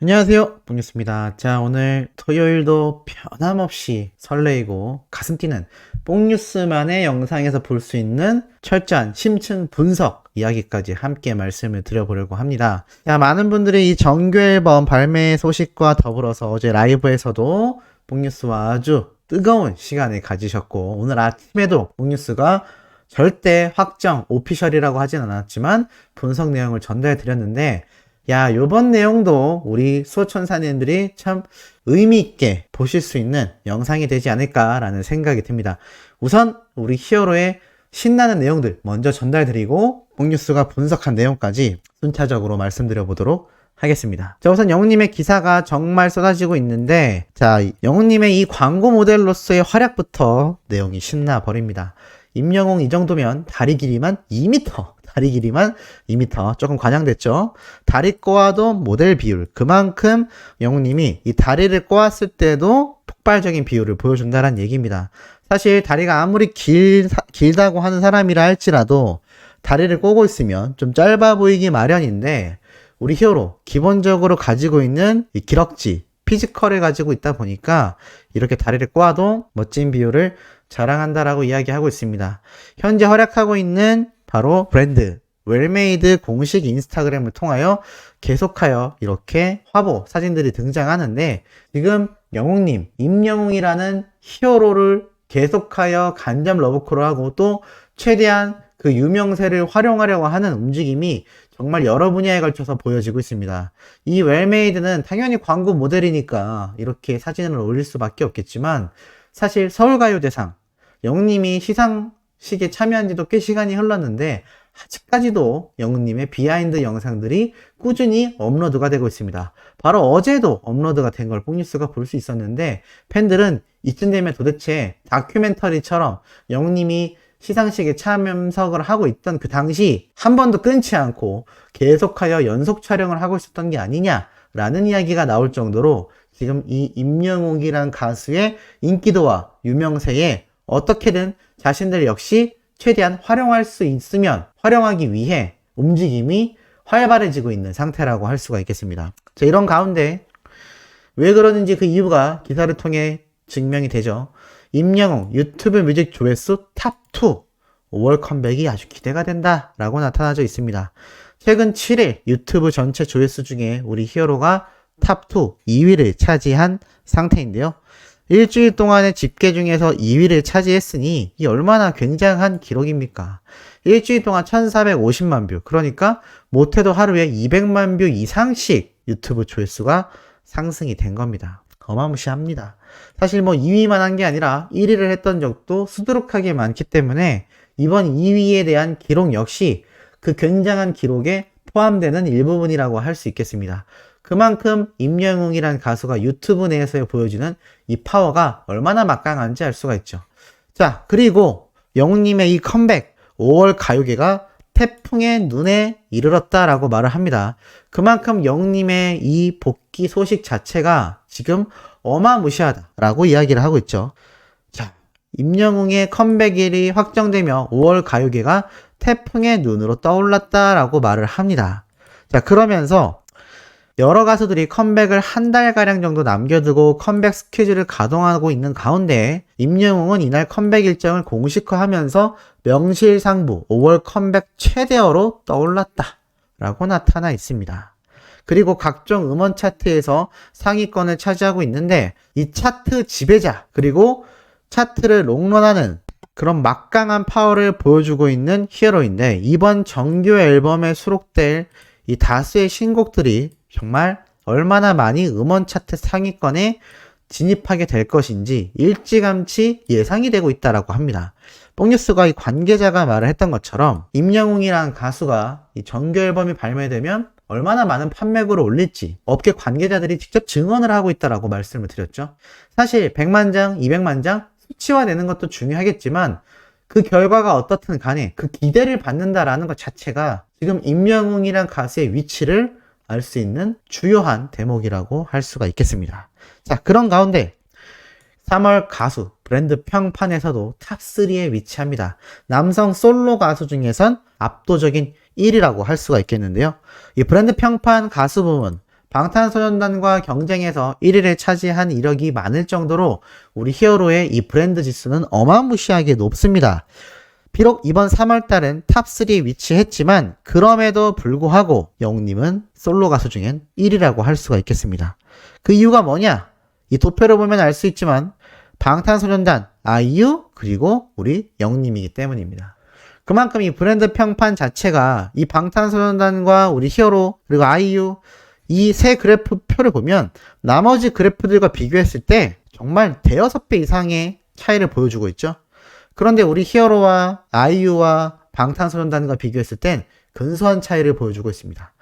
안녕하세요. 봉뉴스입니다. 자, 오늘 토요일도 변함없이 설레이고 가슴 뛰는 뽕뉴스만의 영상에서 볼 수 있는 철저한 심층 분석 이야기까지 함께 말씀을 드려보려고 합니다. 자, 많은 분들이 이 정규 앨범 발매 소식과 더불어서 어제 라이브에서도 뽕뉴스와 아주 뜨거운 시간을 가지셨고 오늘 아침에도 뽕뉴스가 절대 확정 오피셜이라고 하진 않았지만 분석 내용을 전달해 드렸는데 야, 요번 내용도 우리 수호천사님들이 참 의미있게 보실 수 있는 영상이 되지 않을까라는 생각이 듭니다. 우선 우리 히어로의 신나는 내용들 먼저 전달드리고 뽕뉴스가 분석한 내용까지 순차적으로 말씀드려 보도록 하겠습니다. 자, 우선 영웅님의 기사가 정말 쏟아지고 있는데, 자, 영웅님의 이 광고 모델로서의 활약부터 내용이 신나 버립니다. 임영웅 이 정도면 다리 길이만 2m, 다리 길이만 2m, 조금 과장됐죠? 다리 꼬아도 모델 비율, 그만큼 영웅님이 이 다리를 꼬았을 때도 폭발적인 비율을 보여준다는 얘기입니다. 사실 다리가 아무리 길, 길다고 하는 사람이라 할지라도 다리를 꼬고 있으면 좀 짧아 보이기 마련인데, 우리 히어로 기본적으로 가지고 있는 이 기럭지 피지컬을 가지고 있다 보니까 이렇게 다리를 꼬아도 멋진 비율을 자랑한다라고 이야기하고 있습니다. 현재 활약하고 있는 바로 브랜드 웰메이드 공식 인스타그램을 통하여 계속하여 이렇게 화보 사진들이 등장하는데 지금 영웅님 임영웅이라는 히어로를 계속하여 간접 러브콜을 하고 또 최대한 그 유명세를 활용하려고 하는 움직임이 정말 여러 분야에 걸쳐서 보여지고 있습니다. 이 웰메이드는 당연히 광고 모델이니까 이렇게 사진을 올릴 수밖에 없겠지만 사실 서울가요대상 영웅님이 시상 식에 참여한 지도 꽤 시간이 흘렀는데 아직까지도 영웅님의 비하인드 영상들이 꾸준히 업로드가 되고 있습니다. 바로 어제도 업로드가 된 걸 뽕뉴스가 볼 수 있었는데 팬들은 이쯤 되면 도대체 다큐멘터리처럼 영웅님이 시상식에 참석을 하고 있던 그 당시 한 번도 끊지 않고 계속하여 연속 촬영을 하고 있었던 게 아니냐라는 이야기가 나올 정도로 지금 이 임영웅이란 가수의 인기도와 유명세에 어떻게든 자신들 역시 최대한 활용할 수 있으면 활용하기 위해 움직임이 활발해지고 있는 상태라고 할 수가 있겠습니다. 자, 이런 가운데 왜 그러는지 그 이유가 기사를 통해 증명이 되죠. 임영웅 유튜브 뮤직 조회수 탑2 5월 컴백이 아주 기대가 된다 라고 나타나져 있습니다. 최근 7일 유튜브 전체 조회수 중에 우리 히어로가 탑2 2위를 차지한 상태인데요. 일주일 동안의 집계 중에서 2위를 차지했으니 이 얼마나 굉장한 기록입니까? 일주일 동안 1450만 뷰, 그러니까 못해도 하루에 200만 뷰 이상씩 유튜브 조회수가 상승이 된 겁니다. 어마무시합니다. 사실 뭐 2위만 한 게 아니라 1위를 했던 적도 수두룩하게 많기 때문에 이번 2위에 대한 기록 역시 그 굉장한 기록에 포함되는 일부분이라고 할 수 있겠습니다. 그만큼 임영웅이란 가수가 유튜브 내에서 보여주는 이 파워가 얼마나 막강한지 알 수가 있죠. 자, 그리고 영웅님의 이 컴백 5월 가요계가 태풍의 눈에 이르렀다라고 말을 합니다. 그만큼 영웅님의 이 복귀 소식 자체가 지금 어마무시하다라고 이야기를 하고 있죠. 자, 임영웅의 컴백일이 확정되며 5월 가요계가 태풍의 눈으로 떠올랐다라고 말을 합니다. 자, 그러면서 여러 가수들이 컴백을 한 달가량 정도 남겨두고 컴백 스케줄을 가동하고 있는 가운데 임영웅은 이날 컴백 일정을 공식화하면서 명실상부 5월 컴백 최대어로 떠올랐다 라고 나타나 있습니다. 그리고 각종 음원 차트에서 상위권을 차지하고 있는데 이 차트 지배자 그리고 차트를 롱런하는 그런 막강한 파워를 보여주고 있는 히어로인데 이번 정규 앨범에 수록될 이 다수의 신곡들이 정말 얼마나 많이 음원 차트 상위권에 진입하게 될 것인지 일찌감치 예상이 되고 있다라고 합니다. 뽕뉴스가 이 관계자가 말을 했던 것처럼 임영웅이란 가수가 이 정규 앨범이 발매되면 얼마나 많은 판매고를 올릴지 업계 관계자들이 직접 증언을 하고 있다라고 말씀을 드렸죠. 사실 100만 장, 200만 장 수치화되는 것도 중요하겠지만 그 결과가 어떻든 간에 그 기대를 받는다라는 것 자체가 지금 임영웅이란 가수의 위치를 알 수 있는 주요한 대목이라고 할 수가 있겠습니다. 자, 그런 가운데 3월 가수 브랜드 평판에서도 탑3에 위치합니다. 남성 솔로 가수 중에선 압도적인 1위라고 할 수가 있겠는데요. 이 브랜드 평판 가수 부문 방탄소년단과 경쟁해서 1위를 차지한 이력이 많을 정도로 우리 히어로의 이 브랜드 지수는 어마무시하게 높습니다. 비록 이번 3월달은 탑3에 위치했지만 그럼에도 불구하고 영웅님은 솔로 가수 중엔 1위라고 할 수가 있겠습니다. 그 이유가 뭐냐? 이 도표를 보면 알 수 있지만 방탄소년단, 아이유, 그리고 우리 영웅님이기 때문입니다. 그만큼 이 브랜드 평판 자체가 이 방탄소년단과 우리 히어로 그리고 아이유 이 세 그래프 표를 보면 나머지 그래프들과 비교했을 때 정말 대여섯 배 이상의 차이를 보여주고 있죠. 그런데 우리 히어로와 아이유와 방탄소년단과 비교했을 땐 근소한 차이를 보여주고 있습니다.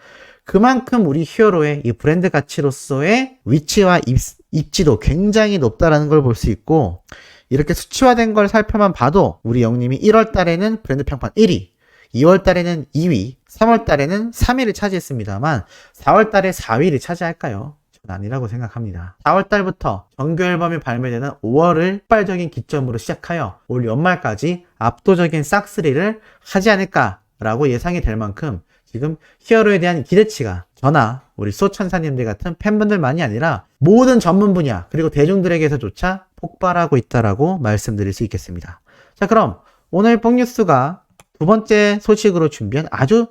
그만큼 우리 히어로의 이 브랜드 가치로서의 위치와 입, 입지도 굉장히 높다라는 걸 볼 수 있고 이렇게 수치화된 걸 살펴만 봐도 우리 영님이 1월 달에는 브랜드 평판 1위, 2월 달에는 2위, 3월 달에는 3위를 차지했습니다만 4월 달에 4위를 차지할까요? 전 아니라고 생각합니다. 4월 달부터 정규 앨범이 발매되는 5월을 폭발적인 기점으로 시작하여 올 연말까지 압도적인 싹쓸이를 하지 않을까라고 예상이 될 만큼 지금 히어로에 대한 기대치가 저나 우리 소천사님들 같은 팬분들만이 아니라 모든 전문 분야 그리고 대중들에게서조차 폭발하고 있다라고 말씀드릴 수 있겠습니다. 자 그럼 오늘 뽕뉴스가 두 번째 소식으로 준비한 아주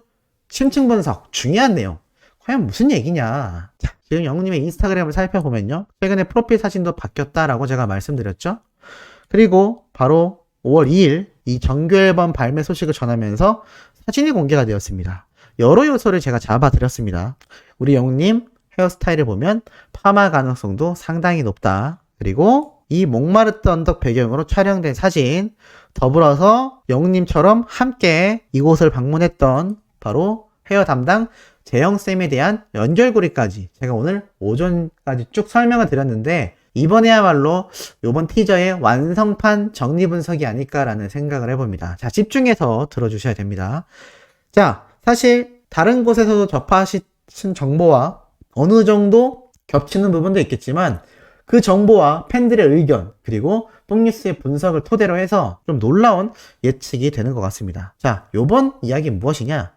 심층 분석 중요한 내용 과연 무슨 얘기냐 자, 지금 영웅님의 인스타그램을 살펴보면요 최근에 프로필 사진도 바뀌었다라고 제가 말씀드렸죠 그리고 바로 5월 2일 이 정규 앨범 발매 소식을 전하면서 사진이 공개가 되었습니다 여러 요소를 제가 잡아드렸습니다. 우리 영님 헤어스타일을 보면 파마 가능성도 상당히 높다. 그리고 이 목마르트 언덕 배경으로 촬영된 사진, 더불어서 영님처럼 함께 이곳을 방문했던 바로 헤어 담당 재영쌤에 대한 연결고리까지 제가 오늘 오전까지 쭉 설명을 드렸는데 이번에야말로 이번 티저의 완성판 정리 분석이 아닐까라는 생각을 해봅니다. 자, 집중해서 들어주셔야 됩니다. 자, 사실 다른 곳에서도 접하신 정보와 어느 정도 겹치는 부분도 있겠지만 그 정보와 팬들의 의견 그리고 뽕뉴스의 분석을 토대로 해서 좀 놀라운 예측이 되는 것 같습니다. 자, 요번 이야기는 무엇이냐?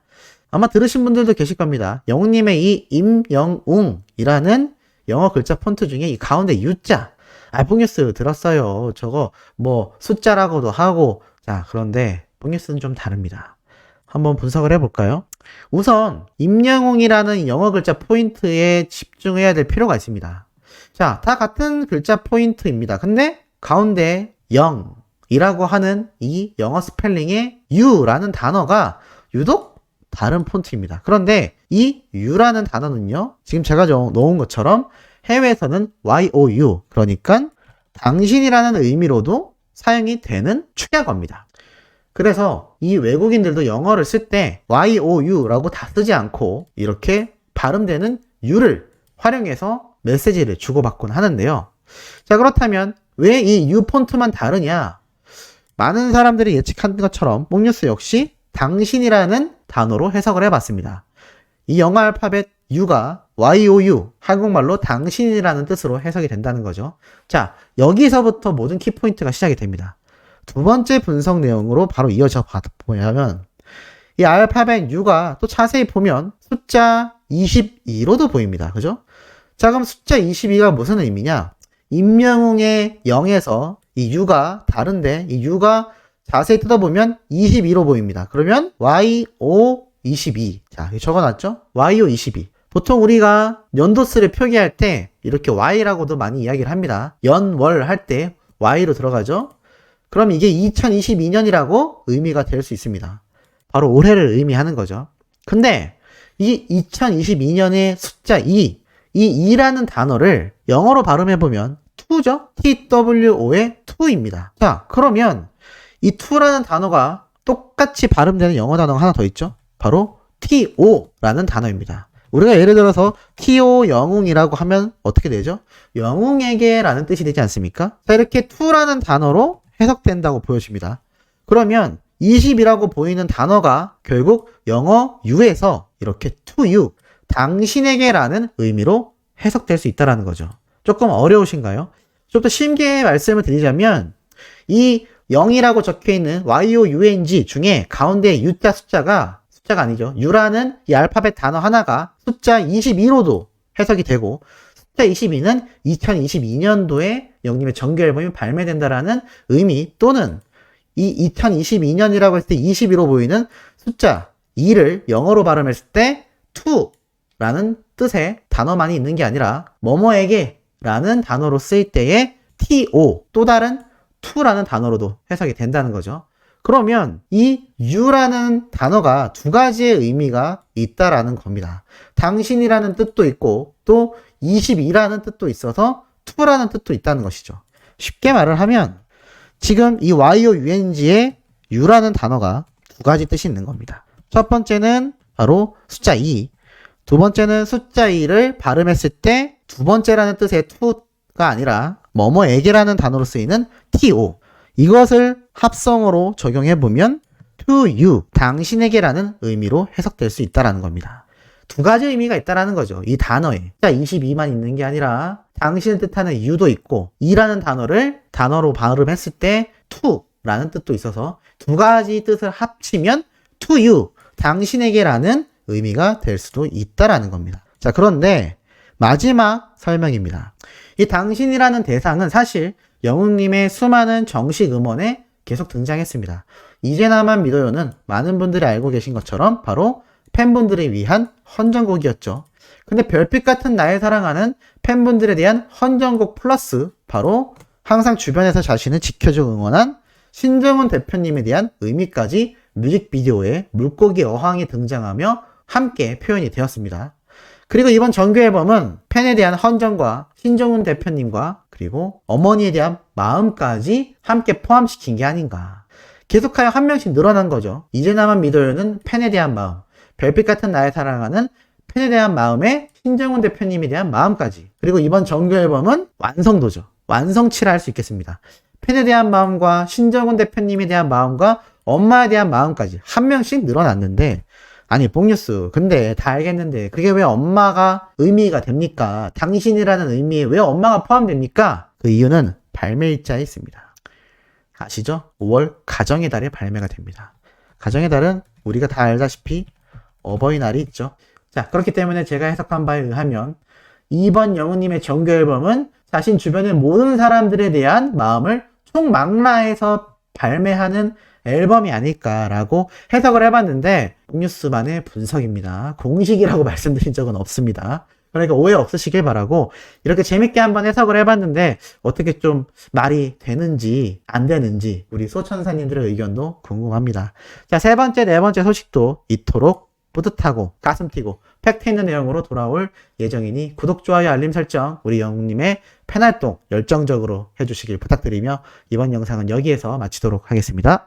아마 들으신 분들도 계실 겁니다. 영웅님의 이 임영웅이라는 영어 글자 폰트 중에 이 가운데 U자. 아, 뽕뉴스 들었어요. 저거 뭐 숫자라고도 하고. 자, 그런데 뽕뉴스는 좀 다릅니다. 한번 분석을 해볼까요? 우선 임영웅이라는 영어 글자 포인트에 집중해야 될 필요가 있습니다. 자, 다 같은 글자 포인트입니다. 근데 가운데 0이라고 하는 이 영어 스펠링의 U라는 단어가 유독 다른 폰트입니다. 그런데 이 U라는 단어는요, 지금 제가 넣은 것처럼 해외에서는 YOU, 그러니까 당신이라는 의미로도 사용이 되는 축약어입니다. 그래서 이 외국인들도 영어를 쓸 때 YOU라고 다 쓰지 않고 이렇게 발음되는 U를 활용해서 메시지를 주고받곤 하는데요. 자, 그렇다면 왜 이 U 폰트만 다르냐? 많은 사람들이 예측한 것처럼 몽뉴스 역시 당신이라는 단어로 해석을 해봤습니다. 이 영어 알파벳 U가 YOU, 한국말로 당신이라는 뜻으로 해석이 된다는 거죠. 자, 여기서부터 모든 키포인트가 시작이 됩니다. 두 번째 분석 내용으로 바로 이어져 보면 이 알파벳 U가 또 자세히 보면 숫자 22로도 보입니다. 그죠? 자, 그럼 숫자 22가 무슨 의미냐? 임명웅의 0에서 이 U가 다른데 이 U가 자세히 뜯어보면 22로 보입니다. 그러면 YO22. 자, 적어놨죠? YO22. 보통 우리가 연도수를 표기할 때 이렇게 Y라고도 많이 이야기를 합니다. 연월 할 때 Y로 들어가죠? 그럼 이게 2022년이라고 의미가 될 수 있습니다. 바로 올해를 의미하는 거죠. 근데 이 2022년의 숫자 2, 이 2라는 단어를 영어로 발음해보면 2죠? TWO의 2입니다. 자, 그러면 이 2라는 단어가 똑같이 발음되는 영어 단어가 하나 더 있죠? 바로 TO라는 단어입니다. 우리가 예를 들어서 TO 영웅이라고 하면 어떻게 되죠? 영웅에게 라는 뜻이 되지 않습니까? 자, 이렇게 2라는 단어로 해석된다고 보여집니다. 그러면 20이라고 보이는 단어가 결국 영어 you에서 이렇게 to you, 당신에게라는 의미로 해석될 수 있다는 거죠. 조금 어려우신가요? 좀 더 쉽게 말씀을 드리자면 이 0이라고 적혀 있는 young 중에 가운데 U자 숫자가 숫자가 아니죠. U라는 이 알파벳 단어 하나가 숫자 22로도 해석이 되고 숫자 22는 2022년도에 영님의 정규 앨범이 발매된다라는 의미 또는 이 2022년이라고 했을 때 22로 보이는 숫자 2를 영어로 발음했을 때 to라는 뜻의 단어만이 있는 게 아니라 뭐뭐에게 라는 단어로 쓰일 때의 to 또 다른 to라는 단어로도 해석이 된다는 거죠. 그러면 이 you라는 단어가 두 가지의 의미가 있다라는 겁니다. 당신이라는 뜻도 있고 또 22라는 뜻도 있어서 to라는 뜻도 있다는 것이죠. 쉽게 말을 하면 지금 이 young의 you라는 단어가 두 가지 뜻이 있는 겁니다. 첫 번째는 바로 숫자 2. 두 번째는 숫자 2를 발음했을 때 두 번째라는 뜻의 to가 아니라 뭐뭐에게라는 단어로 쓰이는 to. 이것을 합성어로 적용해 보면 to you, 당신에게라는 의미로 해석될 수 있다라는 겁니다. 두 가지 의미가 있다라는 거죠. 이 단어에. 숫자 22만 있는 게 아니라 당신을 뜻하는 you도 있고 이라는 단어를 단어로 발음했을 때 to라는 뜻도 있어서 두 가지 뜻을 합치면 to you, 당신에게라는 의미가 될 수도 있다라는 겁니다. 자, 그런데 마지막 설명입니다. 이 당신이라는 대상은 사실 영웅님의 수많은 정식 음원에 계속 등장했습니다. 이제 나만 믿어요는 많은 분들이 알고 계신 것처럼 바로 팬분들을 위한 헌정곡이었죠. 근데 별빛 같은 나의 사랑하는 팬분들에 대한 헌정곡 플러스 바로 항상 주변에서 자신을 지켜줘 응원한 신정훈 대표님에 대한 의미까지 뮤직비디오에 물고기 어항이 등장하며 함께 표현이 되었습니다. 그리고 이번 정규 앨범은 팬에 대한 헌정과 신정훈 대표님과 그리고 어머니에 대한 마음까지 함께 포함시킨 게 아닌가. 계속하여 한 명씩 늘어난 거죠. 이제 나만 믿어요는 팬에 대한 마음, 별빛 같은 나의 사랑하는 팬에 대한 마음에 신정훈 대표님에 대한 마음까지. 그리고 이번 정규 앨범은 완성도죠. 완성치라 할 수 있겠습니다. 팬에 대한 마음과 신정훈 대표님에 대한 마음과 엄마에 대한 마음까지 한 명씩 늘어났는데 아니 뽕뉴스 근데 다 알겠는데 그게 왜 엄마가 의미가 됩니까? 당신이라는 의미에 왜 엄마가 포함됩니까? 그 이유는 발매일자에 있습니다. 아시죠? 5월 가정의 달에 발매가 됩니다. 가정의 달은 우리가 다 알다시피 어버이날이 있죠. 자 그렇기 때문에 제가 해석한 바에 의하면 이번 영우님의 정규 앨범은 자신 주변의 모든 사람들에 대한 마음을 총망라해서 발매하는 앨범이 아닐까라고 해석을 해봤는데 뉴스만의 분석입니다. 공식이라고 말씀드린 적은 없습니다. 그러니까 오해 없으시길 바라고 이렇게 재밌게 한번 해석을 해봤는데 어떻게 좀 말이 되는지 안 되는지 우리 소천사님들의 의견도 궁금합니다. 자, 세 번째, 네 번째 소식도 이토록 뿌듯하고 가슴 튀고 팩트 있는 내용으로 돌아올 예정이니 구독, 좋아요, 알림 설정 우리 영웅님의 팬활동 열정적으로 해주시길 부탁드리며 이번 영상은 여기에서 마치도록 하겠습니다.